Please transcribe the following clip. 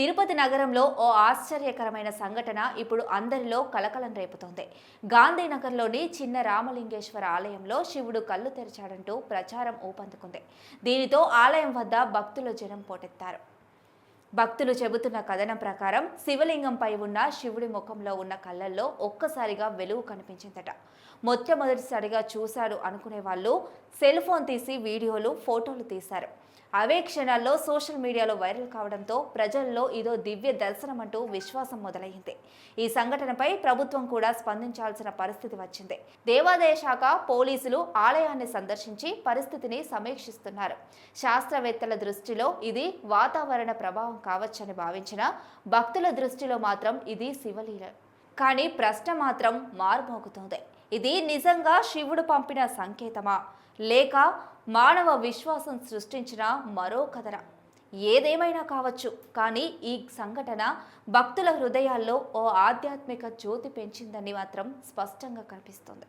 తిరుపతి నగరంలో ఓ ఆశ్చర్యకరమైన సంఘటన ఇప్పుడు అందరిలో కలకలం రేపుతోంది. గాంధీనగర్లోని చిన్న రామలింగేశ్వర ఆలయంలో శివుడు కళ్ళు తెరిచాడంటూ ప్రచారం ఊపందుకుంది. దీనితో ఆలయం వద్ద భక్తులు జనం పోటెత్తారు. భక్తులు చెబుతున్న కథనం ప్రకారం శివలింగంపై ఉన్న శివుడి ముఖంలో ఉన్న కళ్ళల్లో ఒక్కసారిగా వెలుగు కనిపించిందట. మొట్టమొదటిసారిగా చూశారు అనుకునే వాళ్ళు సెల్ ఫోన్ తీసి వీడియోలు ఫోటోలు తీశారు. అవే క్షణాల్లో సోషల్ మీడియాలో వైరల్ కావడంతో ప్రజల్లో ఇదో దివ్య దర్శనం అంటూ విశ్వాసం మొదలైంది. ఈ సంఘటనపై ప్రభుత్వం కూడా స్పందించాల్సిన పరిస్థితి వచ్చింది. దేవాదాయ శాఖ పోలీసులు ఆలయాన్ని సందర్శించి పరిస్థితిని సమీక్షిస్తున్నారు. శాస్త్రవేత్తల దృష్టిలో ఇది వాతావరణ ప్రభావం కావచ్చని భావించిన భక్తుల దృష్టిలో మాత్రం ఇది శివలీల. కానీ ప్రశ్న మాత్రం మారుమోగుతుంది. ఇది నిజంగా శివుడు పంపిన సంకేతమా? లేక మానవ విశ్వాసం సృష్టించిన మరో కథన? ఏదేమైనా కావచ్చు. కానీ ఈ సంఘటన భక్తుల హృదయాల్లో ఓ ఆధ్యాత్మిక జ్యోతి పెంచిందని మాత్రం స్పష్టంగా కనిపిస్తుంది.